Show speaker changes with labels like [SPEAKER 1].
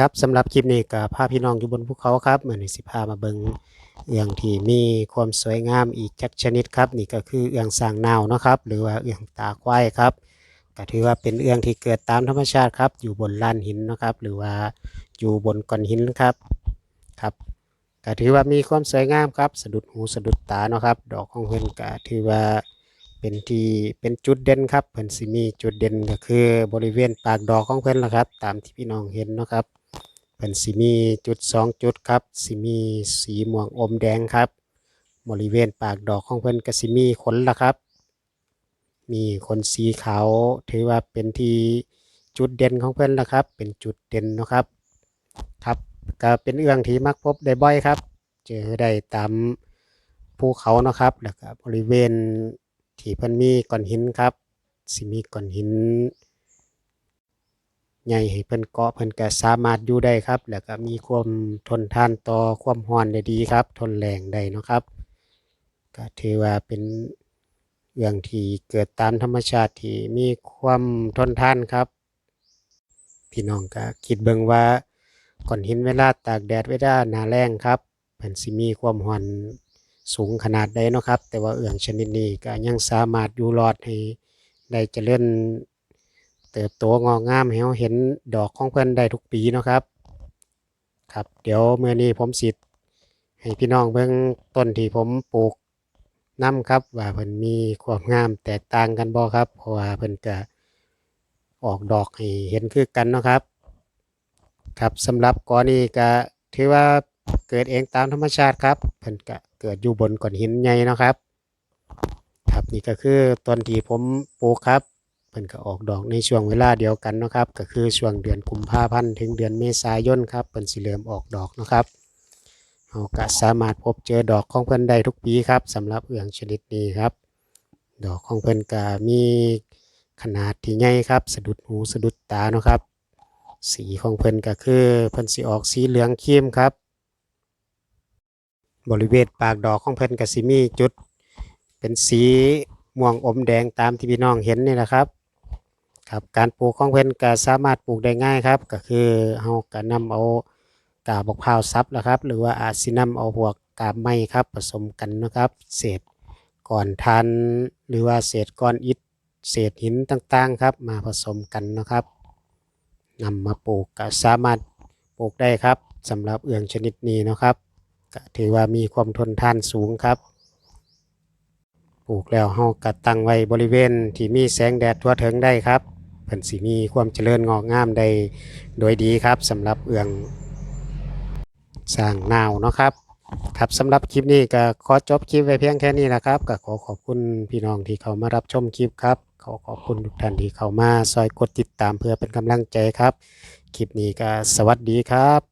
[SPEAKER 1] ครับสำหรับคลิปนี้ก็พาพี่น้องอยู่บนภูเขาครับเหมือนสิพามาเบิงเอื้องที่มีความสวยงามอีกจักชนิดครับ นี่ก็คือเอื้องสางนาวเนาะครับ หรือว่าเอื้องตาควายครับก็ถือว่าเป็นเอื้องที่เกิดตามธรรมชาติครับ อยู่บนลานหินนะครับ หรือว่าอยู่บนก้อนหินครับครับก็ถือว่ามีความสวยงามครับสะดุดหูสะดุดตาเนาะครับ ดอกของเพิ่นก็ถือว่าเป็นที่เป็นจุดเด่นครับเพิ่นสิมีจุดเด่นก็คือบริเวณปากดอกของเพิ่นละครับ ตามที่พี่น้องเห็นนะครับ เพิ่นสิมีจุดสองจุดครับสิมีสีม่วงอมแดงครับ บริเวณปากดอกของเพิ่นก็สิมีขนละครับ มีขนสีขาวถือว่าเป็นที่จุดเด่นของเพิ่นละครับ เป็นจุดเด่นนะครับ ครับก็เป็นเอื้องที่มักพบได้บ่อยครับ เจอได้ตามภูเขานะครับแล้วก็บริเวณที่เพิ่นมีก้อนหินครับสิมีก้อนหิน ใหญ่ให้เพิ่นเกาะเพิ่นก็สามารถอยู่ได้ครับ แล้วก็มีความทนทานต่อความร้อนได้ดีครับ ทนแรงได้เนาะครับ ก็ถือว่าเป็นเรื่องที่เกิดตามธรรมชาติที่มีความทนทานครับ พี่น้องก็คิดเบิ่งว่าก้อนหินเวลาตากแดดเวลาหนาแล้งครับเพิ่นสิมีความร้อนสูงขนาดใดเนาะครับ แต่ว่าเอื้องชนิดนี้ก็ยังสามารถอยู่รอดให้ได้เจริญ เติบโตงอกงามให้เราเห็นดอกของเพิ่นได้ทุกปีเนาะครับครับ เดี๋ยวเมื่อนี้ผมสิให้พี่น้องเบิ่งต้นที่ผมปลูกนํครับ ว่าเพิ่นมีความงามแตกต่างกันบ่ครับเพราะว่าเพิ่นก็ออกดอกให้เห็นคือกันเนาะครับ ครับสำหรับกอนี้ก็ถือว่าเกิดเองตามธรรมชาติครับเพิ่นก็เกิดอยู่บนก้อนหินใหญ่เนาะครับ ครับนี่ก็คือต้นที่ผมปลูกครับ เพิ่นก็ออกดอกในช่วงเวลาเดียวกันนะครับ ก็คือช่วงเดือนกุมภาพันธ์ถึงเดือนเมษายนครับเพิ่นสิเริ่มออกดอกนะครับเฮาก็สามารถพบเจอดอกของเพิ่นได้ทุกปีครับสำหรับเอื้องชนิดนี้ครับ ดอกของเพิ่นก็มีขนาดที่ใหญ่ครับ สะดุดหูสะดุดตาเนาะครับ สีของเพิ่นก็คือเพิ่นสิออกสีเหลืองเข้มครับ บริเวณปากดอกของเพิ่นก็สิมีจุด เป็นสีม่วงอมแดงตามที่พี่น้องเห็นนี่แหละครับ ครับการปลูกของเพิ่นก็สามารถปลูกได้ง่ายครับ ก็คือเฮาก็นำเอากาบบักพร้าวซับนะครับ หรือว่าอาจสินำเอาพวกกาบไม้ครับผสมกันนะครับ เศษก้อนทานหรือว่าเศษก้อนอิฐเศษหินต่างๆครับ มาผสมกันนะครับนำมาปลูกก็สามารถปลูกได้ครับสำหรับเอื้องชนิดนี้นะครับก็ถือว่ามีความทนทานสูงครับ ปลูกแล้วเฮาก็ตั้งไว้บริเวณที่มีแสงแดดทั่วถึงได้ครับ พิ่นสิมีความเจริญงอกงามได้โดยดีครับสำหรับเอื้องสร้างนาวเนาะครับครับสำหรับคลิปนี้ก็ขอจบคลิปไว้เพียงแค่นี้นะครับก็ขอขอบคุณพี่น้องที่เขามารับชมคลิปครับขอขอบคุณทุกท่านที่เข้ามาซอยกดติดตามเพื่อเป็นกำลังใจครับ คลิปนี้ก็สวัสดีครับ